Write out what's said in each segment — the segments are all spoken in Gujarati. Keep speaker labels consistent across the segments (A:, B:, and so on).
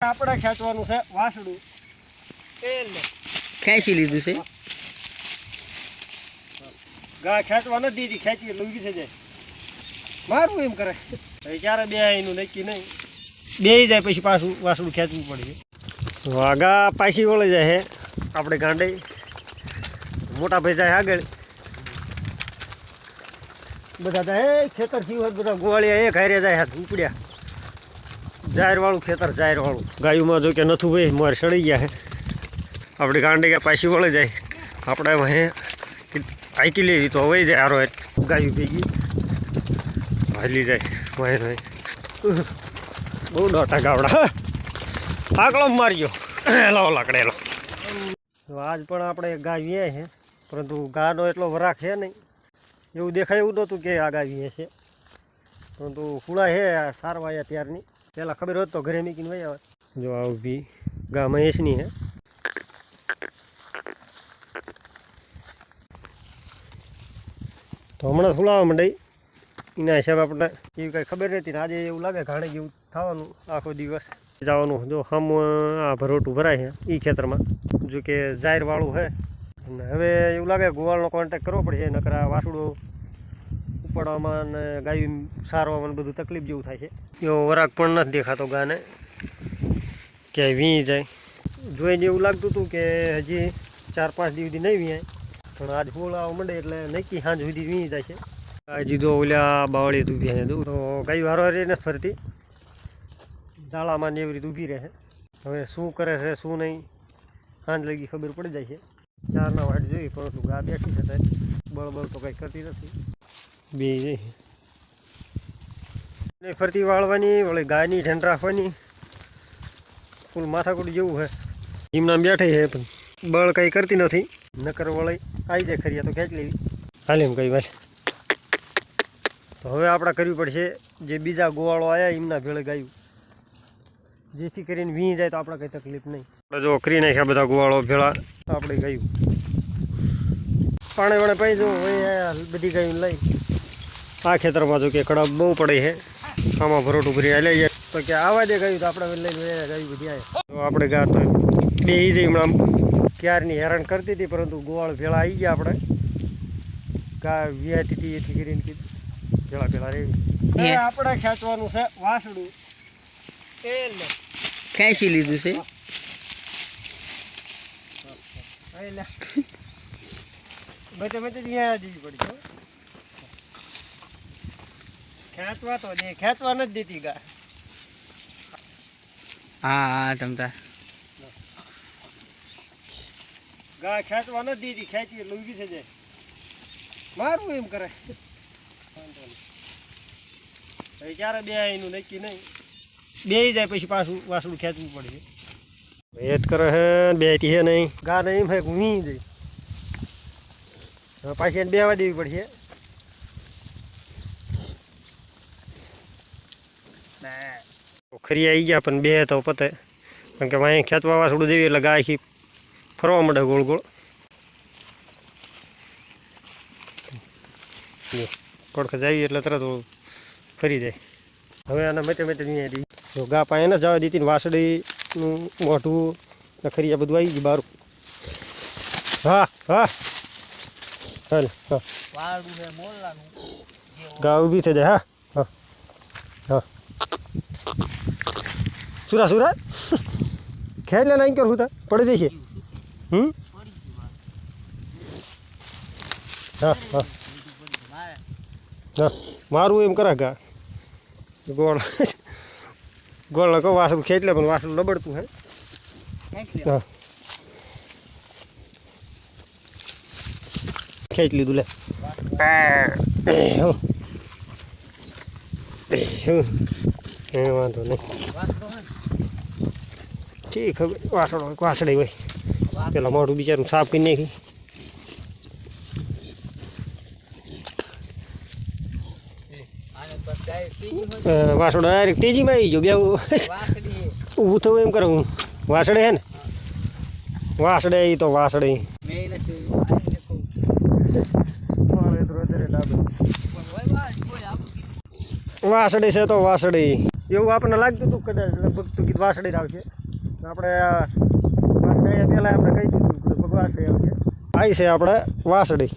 A: આપણે ખેંચવાનું છે વાસડું એ
B: ખેંચી લીધું છે?
A: ગા ખેંચવા નથી દીધી ખેંચી લુંગી ઊભી થઈ જાય મારું એમ કરે. ક્યારે બે એનું નક્કી નહીં. બે જાય પછી પાછું વાસડું ખેંચવું પડે વાગા પાછી વળી જાય હે આપણે ગાંડે. મોટા ભાઈ જાય આગળ. બધા જાય "એ, ખેતરથી બધા ગોવાળિયા એક હારે જાય હાથ ઉપડ્યા જાહેર વાળું ખેતર જાહેર વાળું ગાયુમાં જો કે નથું ભાઈ, મારે સડી ગયા હે. આપણે ગાંડી ગયા પાછી વળી જાય. આપણે હે આઈકી લેવી, તો હવે જાય આરો. ગાયું ભેગી. હાલી જાય વાય ભાઈ બહુ ડોટા ગાવડા. મારી માર્યો હેલો લાકડેલો આજ પણ આપણે ગાય વ્યાય છે પરંતુ ગાનો એટલો વરાક છે નહીં. એવું દેખાય એવું નહોતું કે આ ગાય વ્યાય છે. પરંતુ હુળા છે આ સારવા આવ્યા ત્યારની પહેલાં ખબર હોત તો ઘરે મીકીને વહી આવે જો આ ઊભી ગા મહેશની હે. તો હમણાં ફૂલાવા માંડી? એના હિસાબે આપણે એવી કાંઈ ખબર નથી ને આજે એવું લાગે ઘાણે જેવું થવાનું આખો દિવસ. જવાનું જો હમ આ ભરોટું ભરાય છે એ ખેતરમાં. જો કે જાહેરવાળું છે અને હવે એવું લાગે ગોવાળનો કોન્ટેક કરવો પડશે, નકર આ વાસુડું ઉપાડવામાં અને ગાય સારવામાં બધું તકલીફ જેવું થાય છે. એવો વરાક પણ નથી દેખાતો ગાને. ક્યાંય વી જાય. જોઈને એવું લાગતું હતું કે હજી ચાર પાંચ દિવસ નહીં વીયાય. પણ આજ હોળાવા માંડે એટલે નક્કી સાંજ સુધી વી જાય છે. હજી તો ઓલા બાવળી ઊભી અહીંયા તો ગાય હારો હારી નથી ફરતી. દાળામાં ને એવી રીતે ઊભી રહે હવે શું કરે છે, શું નહીં, સાંજ લગી ખબર પડી જાય છે. ચારના વાટ જોઈ પરંતુ ગા બેઠી છે બળબળ તો કંઈ કરતી નથી. બે ફરતી વાળવાની, વળી ગાયની ઠંડ રાખવાની. ફૂલ માથાકૂટ જેવું છે જીમનામ બેઠી છે પણ બળ કંઈ કરતી નથી. નકર વળી આવી જાય ખરી તો ખેંચ લેવી. હાલે એમ કઈ વાત તો હવે આપણે કરવી પડશે જે બીજા ગોવાળો આવ્યા એમના ભેળે ગાયું. જેથી કરીને વીણી જાય તો આપણે કંઈ તકલીફ નહીં. આપણે જો કરી નાખ્યા બધા ગોવાળો ભેળા આપણે ગાયું. પાણી વણે પાઈ જો બધી ગાયું લઈ. આ ખેતરમાં જો કે કડપ બહુ પડે છે. આમાં ભરોટ ઉભરી આ જાય તો કે આવા દે ગયું તો આપણે લઈને ગયું બધી તો આપણે ગા તો બે જઈ હમણાં ક્યારની હેરાન કરતી હતી પરંતુ ગોવાળ ભેળા આવી ગયા આપણે. ગા વ્યાતી હતી એથી કરીને કીધું. ભેળા ભેળા
B: રહી.
A: આપણે ખેંચવાનું છે વાસડું
B: ખેંચી લીધું છે?
A: બચે બચે ત્યાં જવી પડી. ખેંચવા તો દે ખેંચવા નથી દેતી ગા.
B: હા હા તમતા
A: ગા ખેંચવા નથી દીધી ખેંચી એટલે ઊભી થઈ જાય મારું એમ કરે. ક્યારે બે એનું નક્કી નહીં. બે જાય પછી પાછું વાસણું ખેંચવું પડશે. એ કરે હે બે હે નહીં. ગા નહીં ઊંઘી જાય પાછી એને બેવા દેવી પડશે. ખરી આવી ગયા પણ બે તો પતે. કારણ કે વાંહી ખેંચવા વાસડું દેવી એટલે ગાય આખી ફરવા માંડે ગોળ ગોળ. જો, પડખે જાવી એટલે તરત ફરી જાય. હવે આના મેટે મેટે નહીં આવી જો ગા પાસે ન જવા દીધી ને વાસળીનું મોઢું ને ખરી આ બધું આવી ગયું બારું. હા હા. હાલ હા. ગા ઊભી થઈ જાય હા હા હા. સુરા સુરા? ખેર લે નાઈ કર હું તા. પડી જશે. હમ? હા હા. હા મારું એમ કરા ગા. ગોળ. ગોળ કહો વાસણ ખેંચલે પણ વાસણ લબડતું હે. હા. ખેંચ લીધું લે. એ વાંધો નહીં. ઠીક હવે વાસણ હોય વાસળી હોય. પેલા મોઢું બિચારું સાફ કરી નાખી. વાસણ ડાયરેક્ટ તેજીમાં આવી જો બે ઊભું થવું એમ કરું વાસડે હે ને? વાસડે એ તો વાસડે વાસડે છે. તો વાસડે એવું આપણને લાગતું હતું કદાચ લગભગ તું કીધું વાસડે જ આવશે. આપણે પહેલાં આપણે કહી દીધું કે. આવશે આવી છે આપણે
B: વાસડી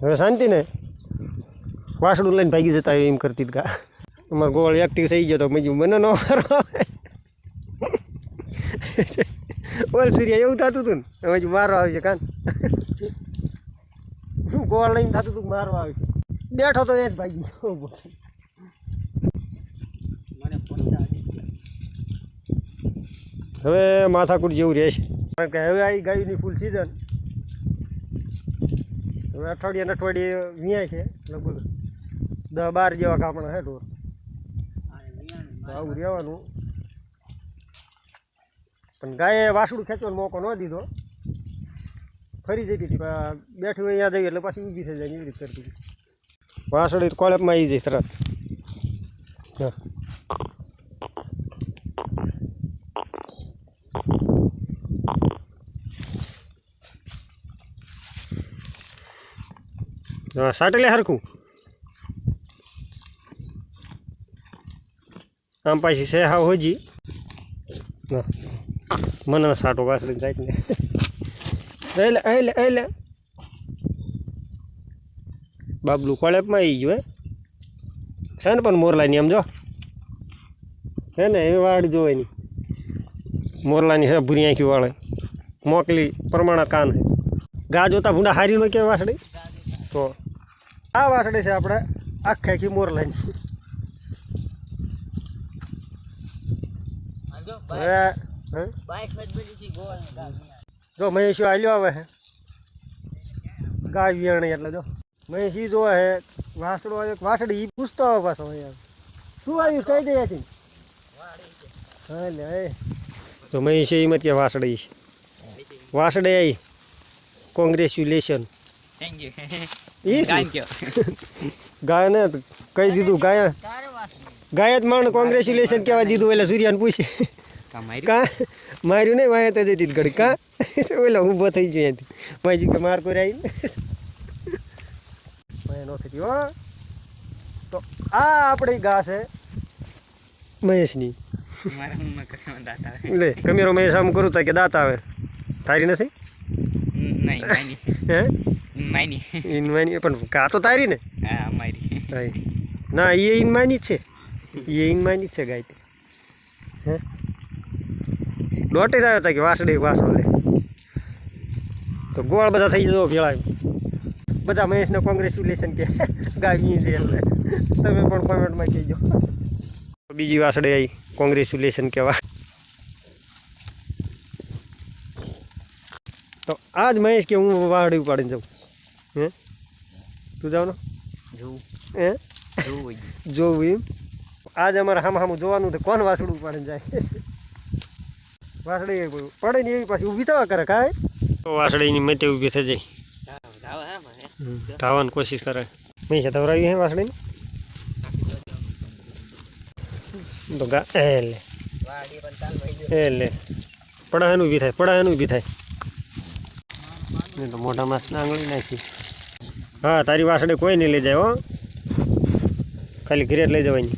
A: હવે શાંતિ ને? લઈને ભાગી જતા એમ કરતી કા. અમારો ગોળ એક્ટિવ થઈ ગયો તો મને ન મારો બોલ સૂર્ય એવું થતું હતું ને? હજુ મારવા આવશે કાન. શું ગોળ લઈને થતું હતું મારવા મારવા આવશે બેઠો તો એ જ ભાગી ગયો. હવે માથાકૂટ જેવું રહેશે. કારણ કે હવે આવી ગાયની ફૂલ સિઝન હવે અઠવાડિયે અઠવાડિયે વ્યાય છે લગભગ દસ બાર જેવા કાપણા છે ઢોર આવું રહેવાનું. પણ ગાયે વાસડું ખેંચવાનો મોકો ન દીધો. ફરી જતી હતી બેઠી હોય યાદ આવી એટલે પાછી ઊભી થઈ જાય એવી રીતે કરતી વાસળી કોળેપમાં આવી જાય તરત. હા. સાટેલે હરખું. આમ પાછી છે હા હોજી. મને સાટો કાસરી જાય ને. એટલે એટલે એટલે બાબલું કોળેપમાં આવી ગયું, હે. છે ને પણ મોરલાની આમ જો. હે ને, એ વાડ જોવાની. મોરલાની છે, ભૂરી આંખી વાળે. મોકલી, પ્રમાણે કાન હે ગા જોતા ભૂંડા હારી નો કે વાસડી તો આ વાસડે છે આપણે આખે આખી મોરલાની
B: જો
A: હવે હે?
B: બાઈક મેચ બની છે ગોળ ને ગાલ
A: જો મહેશી આલ્યો આવે હે. ગાય વિયાણી એટલે જો. મહેશી જો હે વાસડો એક વાસડી ઈ પૂછતો આવે પાછો યાર શું આવ્યું? કઈ દે છે હા લે એ. તો મહેશી એમ કે વાસડી વાસડે આવી કોંગ્રેચ્યુલેશન.
B: થેન્ક યુ
A: એ
B: થેન્ક
A: શું
B: યુ
A: ગાયને કહી દીધું ગાય ગાય જ માણ કોંગ્રેચ્યુલેશન કહેવા દીધું એટલે સૂર્યાને પૂછે. કા માર્યું? નહીં વાયા તો જતી ઘડી. કા? ઓલા ઊભો થઈ ગયો એથી. ભાઈજી કે માર કોઈ આવીને નો થઈ ગયો તો આ આપણી ગા છે મહેશની. લે કમેરો મહેશ આમ કરું તો કે દાંત આવે. તારી નથી?
B: નહીં
A: હે? પણ કા તો તારી ને?
B: હા
A: ના એ ઇનમાની જ છે. એ ઇનમાની જ છે ગાય. હે? દોટે જ આવ્યો હતા કે વાસડે વાસડો લે તો ગોળ બધા થઈ જતો ભેળા. બધા મહેશને કોંગ્રેચ્યુલેશન કે ગાવી છે તમે પણ કોમેન્ટમાં કહેજો. બીજી વાસડે આવી કોંગ્રેચ્યુલેશન કહેવા. તો આજ મહેશ કે હું વાહડી ઉપાડીને જાઉં. હે? તું જાવ ને?
B: જોવું
A: હે?
B: જોવું
A: એમ. આજ અમારે હામ હામું જોવાનું તો કોણ વાસડું પાડીને જાય? વાસડી એ પડે ને એવી પાછી ઊભી થવા કરે કાંઈ. તો વાસળીની મેટે ઊભી થઈ જાય. ધાવાની કોશિશ કરે. મેં છે ધવરાવી હે વાસળીને. તો ગા એ લે.
B: વાડી
A: એ લે. પડા એનું ઊભી થાય પડા એનું ઊભી થાય. નહીં તો મોઢામાં આંગળી નાખી. હા તારી વાસડે કોઈ નહીં લઈ જાય હો. ખાલી ઘરે લઈ જવાની.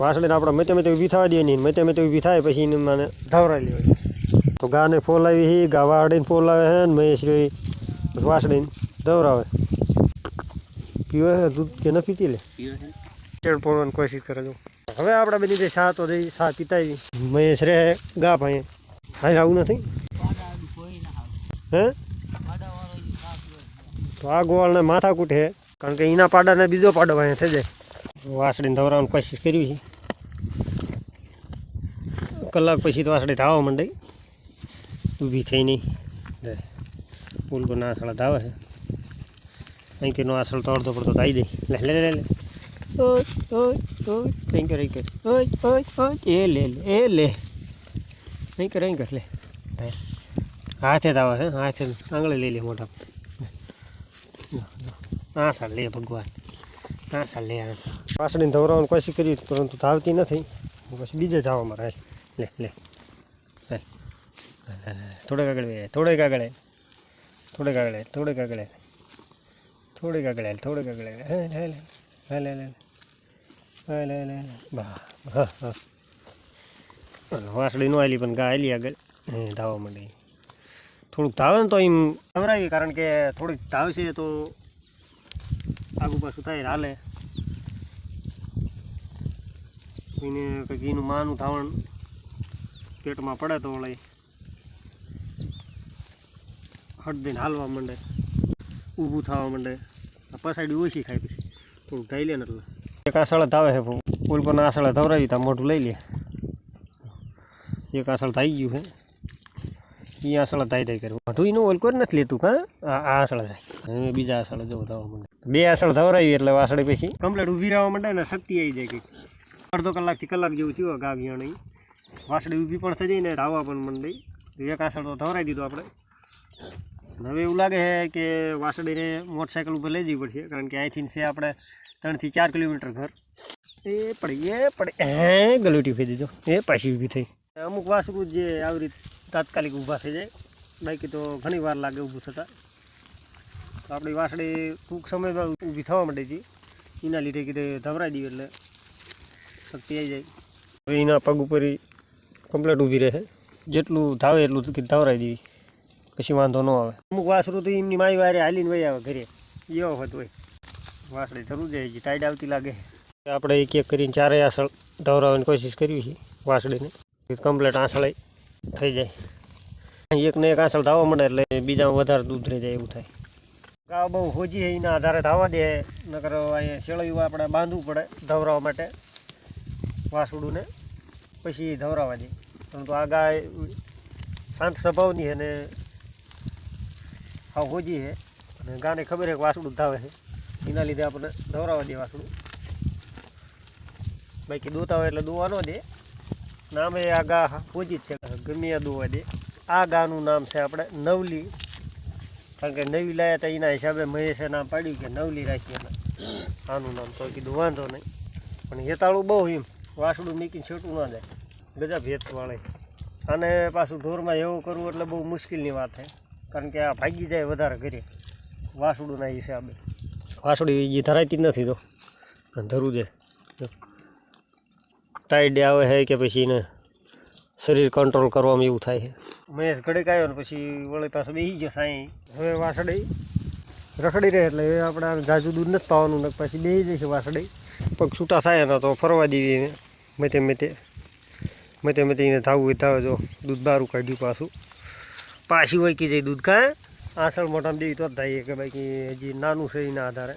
A: વાસળીને આપણે મેતે મેતે ઊભી થવા દે નહીં મેતે મેતે ઊભી થાય પછી એને મને ઢવરાઈ લેવાય તો ગાને ફોલાવી હી ગા વાડીને ફોલાવે હે ને મહેશરી વાસડીને ધવરાવે. પીવે હે દૂધ કે ન પીતી લે? કેળ પોળવાની કોશિશ કરે જો. હવે આપણે બધી જે ચા તો જઈ છા. પીતાવી મહેશ રે ગા ભાઈ. હાલ આવું નથી? હે? તો આ ગોવાળને માથા કૂટે કારણ કે એના પાડાને બીજો પાડો અહીંયા થઈ જાય. વાસળીને ધવરાવાની કોશિશ કરવી છે. કલાક પછી તો વાસળી ધાવા માંડી. ઊભી થઈ નહીં. પુલ ઉલકો ના આસળા ધાવે છે. અહીં કે નો આસળ તો અડધો પડતો આવી જાય લે લે લે લે. ઓય ઓય ઓય. અહીં કર અહીં કર. ઓય ઓય ઓય. એ લે લે, એ લે. અહીં કર અહીં કર, લે. લે. હાથે ધાવે હે હાથે આંગળે લઈ લે મોટા આ સાલ લે ભગવાન. આ સાલ લે, આ પાસળીને ધવરાવાની કોશિશ કરી પરંતુ ધાવતી નથી. પછી બીજે જવામાં રહે. લે લે. લે. થોડેક આગળ બે. થોડેક આગળ. થોડેક આગળ. થોડેક આગળ. થોડીક આગળ. થોડેક આગળ. હે હાલ લે. હાલ હાલ હાલ હાલ બા હા હા વાસળી નો આલી પણ ગા આલી આગળ. ધાવવા ધાવા માંડી. થોડુંક ધાવે ને તો એમ ખવડાવી કારણ કે થોડીક ધાવશે તો આગુ પાછું થાય હાલે. એને કંઈક એનું માનું ધાવણ પેટમાં પડે તો વળી હટ હાલવા માંડે, ઊભું થવા માંડે. પસાડી ઓછી ખાઈ પછી. થોડુંક ધાઈ લે ને એટલે. એક આસળ ધાવે છે પુલ પર આસળ ધવરાવી તા, મોઢું લઈ લે. એક આસળ થઈ ગયું છે. એ આસળ ધાઈ ધાઈ કર્યું મોઢું એનું ઓલ કોઈ નથી લેતું કાં? આ આસળ થાય. હવે બીજા આસળ જવું થવા માંડે. બે આસળ ધવરાવી એટલે વાસળી પછી કમ્પ્લેટ ઊભી રહેવા માંડે ને શક્તિ આવી જાય કંઈક. અડધો કલાકથી કલાક જેવું થયું ગા વિયાણી વાસળી ઊભી પણ થઈ જાય ને ધાવા પણ મંડી. એક આસળ તો ધવરાઈ દીધું આપણે. હવે એવું લાગે છે કે વાસળીને મોટરસાઇકલ ઉપર લઈ જવી પડશે, કારણ કે અહીંથી છે આપણે ત્રણથી ચાર કિલોમીટર ઘર. એ પડી એ પડી. હે, ગલોટી ફેરી દીધો. એ પાછી ઊભી થઈ. અમુક વાસળું જે આવી રીતે તાત્કાલિક ઊભા થઈ જાય. બાકી તો ઘણી વાર લાગે ઊભું થતાં. તો આપણી વાસળી ટૂંક સમયમાં ઊભી થવા માંડે છે. એના લીધે કીધે ધવરાઈ દઈએ એટલે શક્તિ આવી જાય. હવે એના પગ ઉપર કમ્પ્લેટ ઊભી રહે. જેટલું ધાવે એટલું ધવરાઈ દેવી. પછી વાંધો ન આવે. અમુક વાસરું તો એમની માઈ વારે હાલીને વહી આવે ઘરે. એ વખત હોય. વાસળી જરૂર જાય છે. ટાઈડ આવતી લાગે. આપણે એક એક કરીને ચારેય આસળ ધવરાવવાની કોશિશ કરવી છે વાસળીને. કમ્પ્લેટ આસળાઈ થઈ જાય. એકને એક આસળ ધાવા મળે એટલે બીજા વધારે દૂધ રહી જાય એવું થાય. ગાવ બહુ હોજી એના આધારે ધાવા દે, નકર અહીંયા શેળયું આપણે બાંધવું પડે ધવરાવા માટે, વાસુડુંને. પછી ધવરાવા દે. પરંતુ આ ગાય શાંત સ્વભાવની અને આવ હોજી છે અને ગાને ખબર છે કે વાસુડું ધાવે છે. એના લીધે આપણે ધવરાવા દે વાસુડું. બાકી દોતા હોય એટલે દોવા ન દે. નામે આ ગા હોજી જ છે, ગમે આ દોવા દે. આ ગાનું નામ છે આપણે નવલી. કારણ કે નવી લાયા હતા એના હિસાબે મહેશે નામ પાડ્યું કે નવલી રાખીએ આનું નામ તો કીધું વાંધો નહીં. પણ હેતાળું બહુ એમ, વાસડું મીકીને છેટું ના જાય. ગજા હેત અને પાછું ઢોરમાં એવું કરવું એટલે બહુ મુશ્કેલની વાત છે. કારણ કે આ ભાગી જાય વધારે ઘરે. વાસડુંના હિસાબે. વાસડું એ ધરાતી જ નથી તો. ધરવું છે ટાઈડ આવે છે કે પછી એને શરીર કંટ્રોલ કરવામાં એવું થાય છે મહેશ ઘડીક આવ્યો ને પછી વળી પાસે બેસી ગયો સાંઈ. હવે વાસળી. રખડી રહે એટલે હવે આપણે ઝાઝું દૂધ નથી પાવાનું ને પછી બેસી જશે વાસળી. પગ છૂટા થાય ને તો ફરવા દેવી એને. મેતે મેતે. મેતે મેતે એને ધાવું હોય ધાવે જો દૂધ બારું કાઢ્યું પાછું. પાછી હોય કે જાય દૂધ કાં? આસળ મોટામાં દેવી તો જ થાય કે બાકી હજી નાનું છે એના આધારે.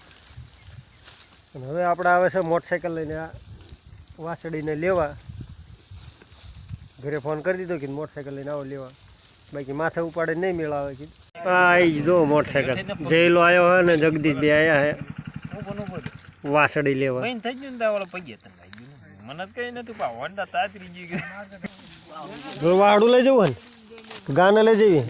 A: અને હવે આપણે આવે છે મોટરસાઇકલ લઈને આ વાસળીને લેવા. ઘરે ફોન કરી દીધો કે મોટરસાઇકલ લઈને આવો લેવા. બાકી માથે ઉપાડે નહીં મેળાવે કે આઈ જ મોટરસાઇકલ જયલો આવ્યો હોય ને જગદીશ બે આવ્યા હે. વાસડી લેવા.
B: થઈ ગયું ને પગે મને કઈ નતું પા હોન્ડા તાતરી ગઈ
A: વાડું લઈ જવું ને? ગાને લઈ જવી.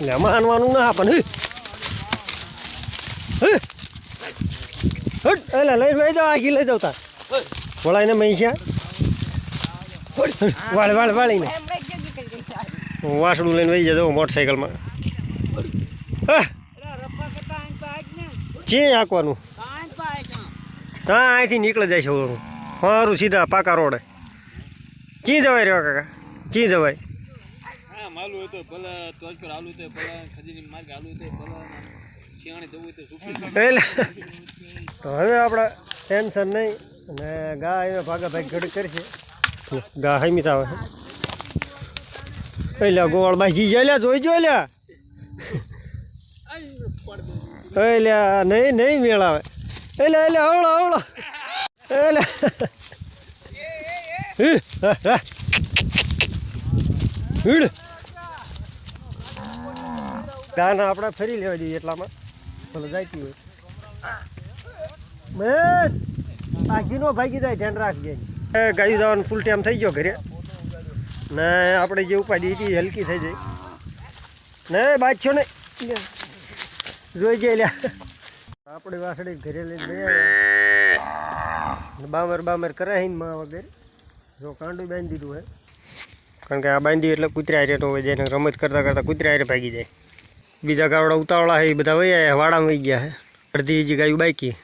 A: લે માનવાનું ના પણ એટલે લઈ લઈ જાવ આગી લઈ જાવ તાર વળાઈને મહીસા વાળ વાળ વાળીને વાસણું લઈને વહી જતો મોટરસાઇકલમાં ચે આંકવાનું હા અહીંથી નીકળી જાય છે સારું સીધા પાકા રોડે ચી જવાય રહ્યો કાકા. કી જવાય
B: હા માલું હોય તો ભલે તોજકર આલુ તો ભલે ખજીની માર્ગ આલુ તો ભલે શિયાળે જવું હોય સુખી.
A: તો હવે આપણે ટેન્શન નહીં અને ગા એને ભાગા ભાગ ઘડી કરશે. ગા હામી આવે. એટલે ગોળ જી જાય જોઈ જો લ્યા. એટલે નહીં નહીં મેળ આવે. એટલે એટલે આવડો આવડો એટલે હીડ. ગાના આપણે ફરી લેવા જઈએ એટલામાં. ભલે જાયતી હોય. બસ. આગીનો ભાગી જાય, ધ્યાન રાખજે. ગાયું જવાનું ફૂલ ટાઈમ થઈ ગયો ઘરે. ને આપણે જે ઉપાધિ હતી હલકી થઈ જાય ને છો ને. જોઈ જાય લ્યા. આપણી વાસળી ઘરે લઈને લઈ આવ્યા બામર બામર કરાવીને માં વગર. જો કાંડું બાંધી દીધું હે. કારણ કે આ બાંધી એટલે કૂતરા હારે તો જેને રમત કરતાં કરતાં કૂતરા હારે ભાગી જાય. બીજા ગાવડા ઉતાવળા છે એ બધા વહી આવ્યા વાડામાં વહી ગયા હે. અડધી હજી ગાયું બાકી.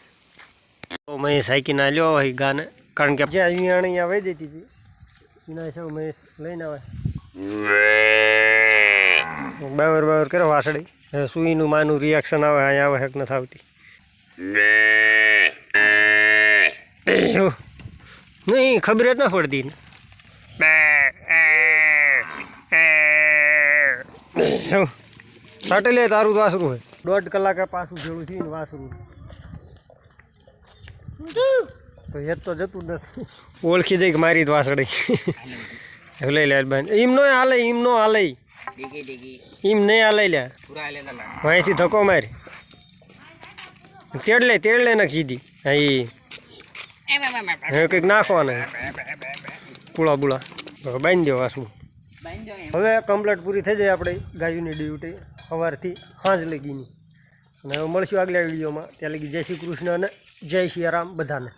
A: તો મેં હાકી ના લ્યો હોય ગાને. કારણ કે જે અહીંયા અહીંયા વહી દેતી હતી એના હિસાબ મહેશ લઈને આવે. બાવર બાવર કર્યો વાસળી. હવે સુઈનું માનું રિએક્શન આવે અહીંયા આવે હેક નથી આવતી. નહીં ખબર જ ના પડતી. ને સાટે લે તારું વાસરું હોય. દોઢ કલાકે પાછું જેવું થયું ને વાસરું. તો એ તો જતું નથી. ઓળખી જાય કે મારી જ હવે લઈ લે બેન એમ નો હાલે એમ નો હાલે. એમ નહીં હાલે લે અહીંથી ધક્કો મારી. તેડ લે તેડ લે નાખ સીધી હા કંઈક નાખવાના પૂળા બુળા. બાંધી દેવા હવે કમ્પ્લેટ પૂરી થઈ જાય આપણે ગાયોની ડ્યુટી સવારથી સાંજ લગીની. અને હવે મળશું આગલા વિડીયોમાં. ત્યાં લગી જય શ્રી કૃષ્ણ અને જય શ્રી રામ બધાને.